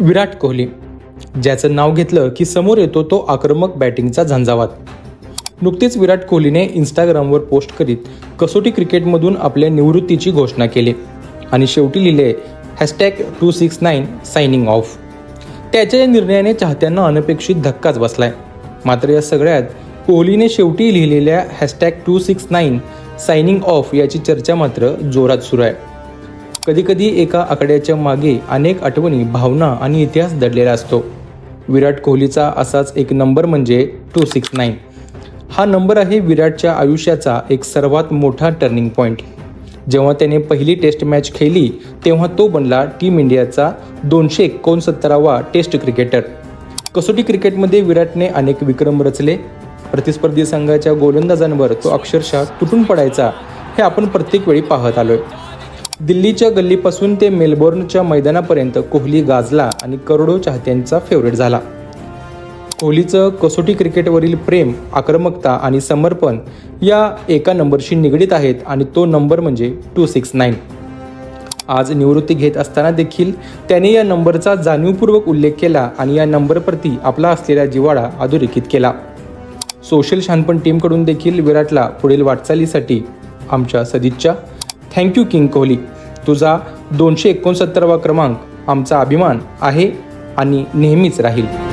विराट कोहली ज्याचं नाव घेतलं की समोर येतो तो आक्रमक बॅटिंगचा झंझावात. नुकतीच विराट कोहलीने इंस्टाग्रामवर पोस्ट करीत कसोटी क्रिकेटमधून आपल्या निवृत्तीची घोषणा केली आणि शेवटी लिहिले hashtag two six nine signing off त्याच्या या निर्णयाने चाहत्यांना अनपेक्षित धक्काच बसलाय. मात्र या सगळ्यात कोहलीने शेवटी लिहिलेल्या hashtag two six nine signing off याची चर्चा मात्र जोरात सुरू आहे. कधीकधी एका आकड्याच्या मागे अनेक आठवणी भावना आणि इतिहास दडलेला असतो. विराट कोहलीचा असाच एक नंबर म्हणजे टू सिक्स नाईन हा नंबर आहे विराटच्या आयुष्याचा एक सर्वात मोठा टर्निंग पॉईंट जेव्हा त्याने पहिली टेस्ट मॅच खेळली तेव्हा तो बनला टीम इंडियाचा दोनशे एकोणसत्तरावा टेस्ट क्रिकेटर कसोटी क्रिकेटमध्ये विराटने अनेक विक्रम रचले. प्रतिस्पर्धी संघाच्या गोलंदाजांवर तो अक्षरशः तुटून पडायचा हे आपण प्रत्येक वेळी पाहत आलोय. दिल्लीच्या गल्लीपासून ते मेलबोर्नच्या मैदानापर्यंत कोहली गाजला आणि करोडो चाहत्यांचा फेवरेट झाला. कोहलीचं कसोटी क्रिकेटवरील प्रेम आक्रमकता आणि समर्पण या एका नंबरशी निगडीत आहेत आणि तो नंबर म्हणजे टू सिक्स नाईन. आज निवृत्ती घेत असताना देखील त्याने या नंबरचा जाणीवपूर्वक उल्लेख केला आणि या नंबरप्रती आपला असलेला जिवाळा अधोरेखित केला. सोशल शहाणपण टीमकडून देखील विराटला पुढील वाटचालीसाठी आमच्या सदिच्छा थँक्यू किंग कोहली तुझा दोनशे एकोणसत्तरावा क्रमांक आमचा अभिमान आहे आणि नेहमीच राहील.